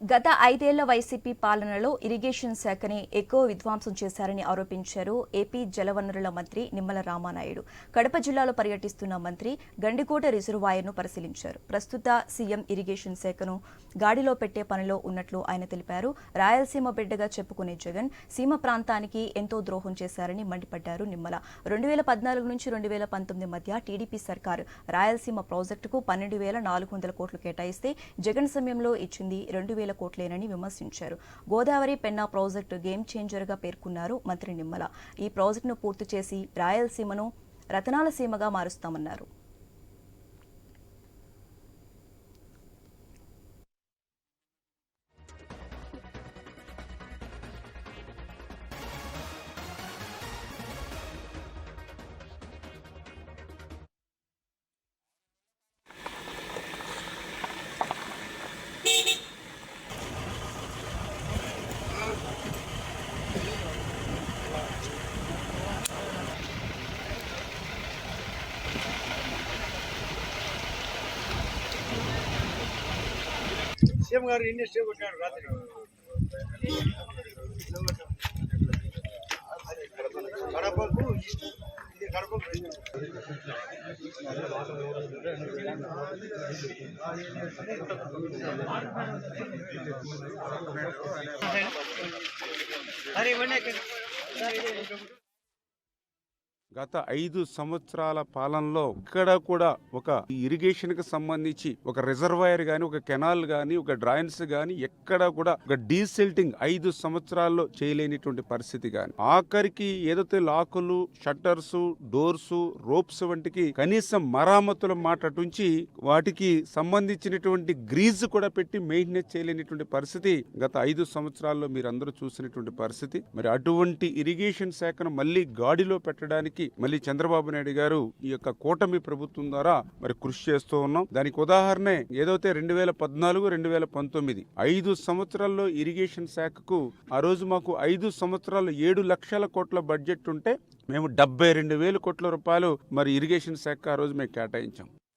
గత ఐదేళ్ళ వైసీపీ పాలనలో ఇరిగేషన్ శాఖని ఎక్కువ విధ్వంసం చేశారని ఆరోపించారు ఏపీ జలవనరుల మంత్రి నిమ్మల రామానాయుడు. కడప జిల్లాలో పర్యటిస్తున్న మంత్రి గండికోట రిజర్వాయర్ను పరిశీలించారు. ప్రస్తుత సీఎం ఇరిగేషన్ శాఖను గాడిలో పెట్టే పనిలో ఉన్నట్లు ఆయన తెలిపారు. రాయలసీమ బిడ్డగా చెప్పుకునే జగన్ సీమ ప్రాంతానికి ఎంతో ద్రోహం చేశారని మండిపడ్డారు నిమ్మల. రెండు వేల పద్నాలుగు నుంచి రెండు వేల పంతొమ్మిది మధ్య టీడీపీ సర్కారు రాయలసీమ ప్రాజెక్టుకు పన్నెండు వేల నాలుగు వందల కోట్లు కేటాయిస్తే జగన్ సమయంలో ఇచ్చింది రెండు వేల కోట్లేనని విమర్శించారు. గోదావరి పెన్నా ప్రాజెక్టు గేమ్ చేంజర్గా పేర్కొన్నారు మంత్రి నిమ్మల. ఈ ప్రాజెక్టును పూర్తి చేసి రాయలసీమను రతనాల సీమగా మారుస్తామన్నారు. సీఎం గారు ఎన్ని స్టే రాత్రి? కడపకు ఇది కడపకు అరే ఇవన్నీ గత ఐదు సంవత్సరాల పాలనలో ఇక్కడ కూడా ఒక ఇరిగేషన్కి సంబంధించి ఒక రిజర్వాయర్ గాని ఒక కెనాల్ గాని ఒక డ్రాయిన్స్ గాని ఎక్కడ కూడా ఒక డీసిల్టింగ్ ఐదు సంవత్సరాల్లో చేయలేనిటువంటి పరిస్థితి గాని. ఆఖరికి ఏదైతే లాకులు షట్టర్స్ డోర్స్ రోప్స్ వంటికి కనీసం మరామతుల మాటటుంచి వాటికి సంబంధించినటువంటి గ్రీజ్ కూడా పెట్టి మెయింటెనెన్స్ చేయలేనిటువంటి పరిస్థితి గత ఐదు సంవత్సరాల్లో మీరు అందరూ చూసినటువంటి పరిస్థితి. మరి అటువంటి ఇరిగేషన్ శాఖను మళ్ళీ గాడిలో పెట్టడానికి మళ్ళీ చంద్రబాబు నాయుడు గారు ఈ యొక్క కూటమి ప్రభుత్వం ద్వారా మరి కృషి చేస్తూ ఉన్నాం. దానికి ఉదాహరణే ఏదైతే రెండు వేల పద్నాలుగు రెండు వేల పంతొమ్మిది ఐదు సంవత్సరాల్లో ఇరిగేషన్ శాఖకు ఆ రోజు మాకు ఐదు సంవత్సరాలు ఏడు లక్షల కోట్ల బడ్జెట్ ఉంటే మేము డెబ్బై రెండు వేల కోట్ల రూపాయలు మరి ఇరిగేషన్ శాఖ ఆ రోజు మేము కేటాయించాం.